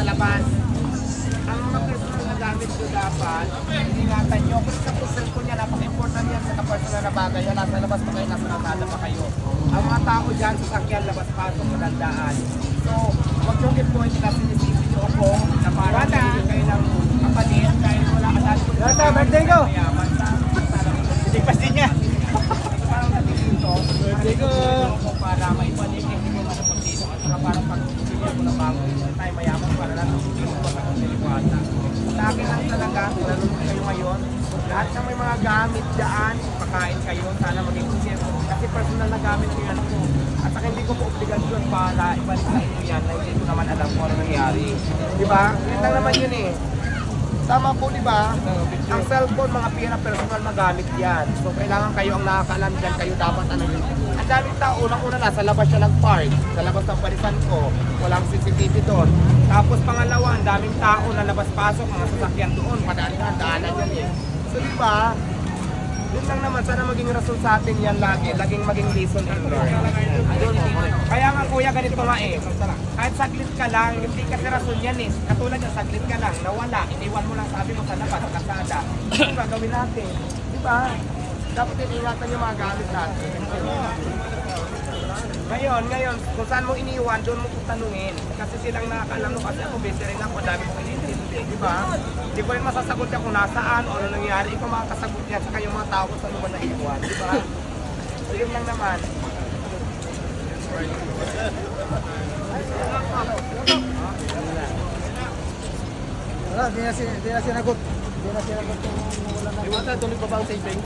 sa labas. Ang mga personal na gamit ko dapat, ingatan nyo. Kasi sa cellphone niya, napaka-important yan sa personal na bagay. Yan, nasa labas pa kayo, nasa nasada pa kayo. Ang mga tao dyan, sasakyan, labas-pasok, magandaan. So, huwag nyo i-point na sinisisi nyo ako na parang hindi kayo ng kapatid dahil wala ka dahil kung Rata, birthday ko! mayaman sa Sigpas din niya. parang nandito, Birthday ko! Akin lang talaga, nalulung kayo ngayon. Lahat ng may mga gamit dyan, pakain kayo, sana maging conscious. Kasi personal na gamit ko yan po. At saka hindi ko po obligasyon para ibalik sa inyo yan na hindi ko naman alam kung ano nangyari. Di ba? Yun lang naman yun eh. Tama po, di ba? Ang cellphone, mga pera personal na gamit yan. So, kailangan kayo ang nakakaalam dyan, kayo dapat ano yun. Ang daming tao, unang-una nasa labas siya nag-park. Sa labas ng parisan ko, walang CCTV doon. Tapos pangalawa, ang daming tao na labas-pasok, mga sasakyan doon, padaan na, daanan yan eh. So, di ba? Yun lang naman, sana maging rason sa atin yan lagi. Laging maging lesson and learn. Kaya nga kuya, ganito nga eh. Kahit saglit ka lang, hindi kasi rason yan eh. Katulad yan, saglit ka lang, nawala, iniwan mo lang sabi mo sa labas, sa kasada. Ano ba gawin natin? Di ba? Dapat din ingatan yung mga gamit natin. Ngayon, ngayon, kung saan mo iniwan, doon mo kong tanungin. Kasi silang nakakaalam no, kasi ako busy rin ako, dami kong iniintindi, di ba? Hindi ko rin masasagot yan kung nasaan o ano nangyari. Ikaw makakasagot yan sa kayong mga tao kung saan mo ba naiwan, di ba? So yun lang naman. Wala, di na, na sinagot. Di na sinagot yung wala na. Iwata, tuloy pa ba ang taping?